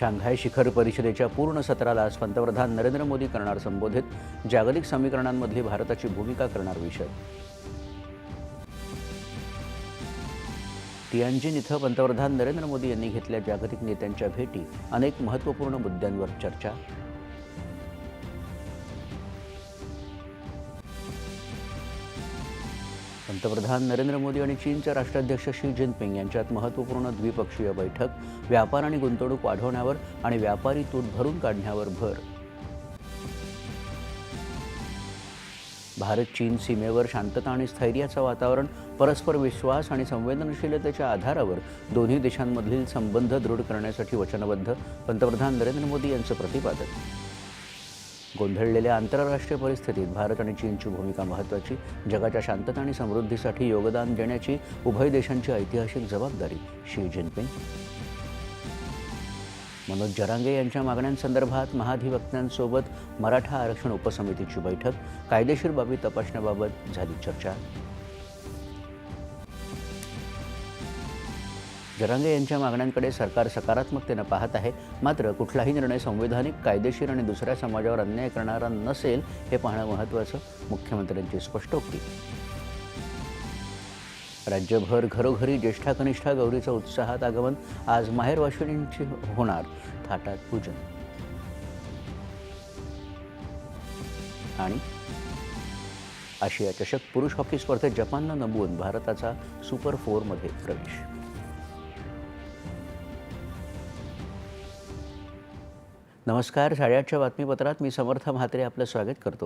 Shanghai शिखर परिषदेच्या पूर्ण सत्राला आज पंतप्रधान नरेंद्र मोदी करणार संबोधित. जागतिक समीकरणांमधली भारताची भूमिका करणार विषय. टियांजिन इथं पंतप्रधान नरेंद्र मोदी यांनी घेतल्या जागतिक नेत्यांच्या भेटी. अनेक महत्त्वपूर्ण मुद्द्यांवर चर्चा. पंतप्रधान नरेंद्र मोदी आणि चीनच्या राष्ट्राध्यक्ष शी जिनपिंग यांच्यात महत्त्वपूर्ण द्विपक्षीय बैठक व्यापार आणि गुंतवणूक वाढवण्यावर आणि व्यापारी तूट भरून काढण्यावर भर. भारत चीन सीमेवर शांतता आणि स्थैर्याचं वातावरण परस्पर विश्वास आणि संवेदनशीलतेच्या आधारावर दोन्ही देशांमधील संबंध दृढ करण्यासाठी वचनबद्ध पंतप्रधान नरेंद्र मोदी यांचं प्रतिपादन. गोंधळलेल्या आंतरराष्ट्रीय परिस्थितीत भारत आणि चीनची भूमिका महत्त्वाची जगाच्या शांतता आणि समृद्धीसाठी योगदान देण्याची उभय देशांची ऐतिहासिक जबाबदारी शी जिनपिंग. मनोज जरांगे यांच्या मागण्यांसंदर्भात महाधिवक्त्यांसोबत मराठा आरक्षण उपसमितीची बैठक कायदेशीर बाबी तपासण्याबाबत झाली चर्चा. जरांगे यांच्या मागण्यांकडे सरकार सकारात्मकतेनं पाहत आहे. मात्र कुठलाही निर्णय संवैधानिक कायदेशीर आणि दुसऱ्या समाजावर अन्याय करणारा नसेल हे पाहणं महत्त्वाचं मुख्यमंत्र्यांची स्पष्टोक्ती राज्यभर घरोघरी ज्येष्ठा कनिष्ठा गौरीचं उत्साहात आगमन आज माहेरवाशिणींची होणार थाटात पूजन. आणि आशिया चषक पुरुष हॉकी स्पर्धेत जपाननं नमवून भारताचा सुपर फोरमध्ये प्रवेश. नमस्कार साडेआठच्या बातमीपत्रात मी समर्थ म्हात्रे आपलं स्वागत करतो.